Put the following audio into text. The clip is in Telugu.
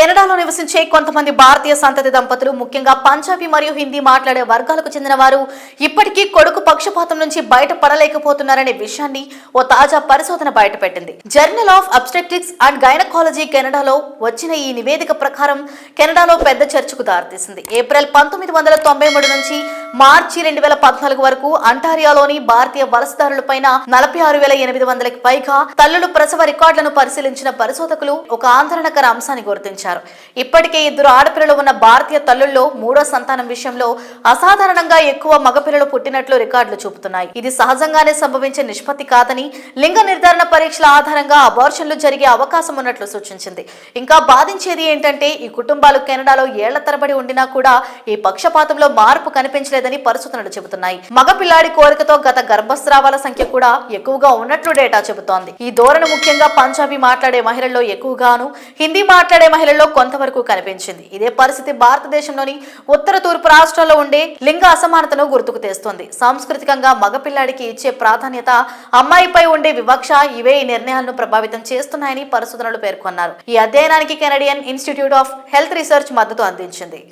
కెనడాలో నివసించే కొంతమంది భారతీయ సంతతి దంపతులు ముఖ్యంగా పంజాబీ మరియు హిందీ మాట్లాడే వర్గాలకు చెందిన వారు ఇప్పటికీ కొడుకు పక్షపాతం నుంచి బయటపడలేకపోతున్నారనే విషయాన్ని ఓ తాజా పరిశోధన బయటపెట్టింది. Journal of obstetrics and gynaecology కెనడాలో వచ్చిన ఈ నివేదిక ప్రకారం కెనడాలో పెద్ద చర్చకు దారితీసింది. ఏప్రిల్ పంతొమ్మిది వందల తొంభై మూడు నుంచి మార్చి రెండు వేల పద్నాలుగు వరకు అంటారియాలోని భారతీయ వలసదారులపైన నలభై ఆరు వేల ఎనిమిది వందలకి పైగా తల్లులు ప్రసవ రికార్డులను పరిశీలించిన పరిశోధకులు ఒక ఆందోళనకర అంశాన్ని గుర్తించారు. ఇప్పటికే ఇద్దరు ఆడపిల్లలు ఉన్న భారతీయ తల్లుల్లో మూడో సంతానం విషయంలో అసాధారణంగా ఎక్కువ మగపిల్లలు పుట్టినట్లు రికార్డులు చూపుతున్నాయి. ఇది సహజంగానే సంభవించే నిష్పత్తి కాదని లింగ నిర్ధారణ పరీక్షల ఆధారంగా అబార్షన్లు జరిగే అవకాశం ఉన్నట్లు సూచించింది. ఇంకా బాధించేది ఏంటంటే ఈ కుటుంబాలు కెనడాలో ఏళ్ళ తరబడి ఉండినా కూడా ఈ పక్షపాతంలో మార్పు కనిపించలేదు లేదని పరిశోధనలు చెబుతున్నాయి. మగపిల్లాడి కోరికతో గత గర్భస్రావాల సంఖ్య కూడా ఎక్కువగా ఉన్నట్లు డేటా చెబుతోంది. ఈ ధోరణి ముఖ్యంగా పంజాబీ మాట్లాడే మహిళల్లో ఎక్కువగాను హిందీ మాట్లాడే మహిళల్లో కొంతవరకు కనిపించింది. ఇదే పరిస్థితి భారతదేశంలోని ఉత్తర తూర్పు రాష్ట్రాల్లో ఉండే లింగ అసమానతను గుర్తుకు తెస్తోంది. సాంస్కృతికంగా మగపిల్లాడికి ఇచ్చే ప్రాధాన్యత అమ్మాయిపై ఉండే వివక్ష ఇవే ఈ నిర్ణయాలను ప్రభావితం చేస్తున్నాయని పరిశోధనలు పేర్కొన్నారు. ఈ అధ్యయనానికి Canadian institute of health research మద్దతు అందించింది.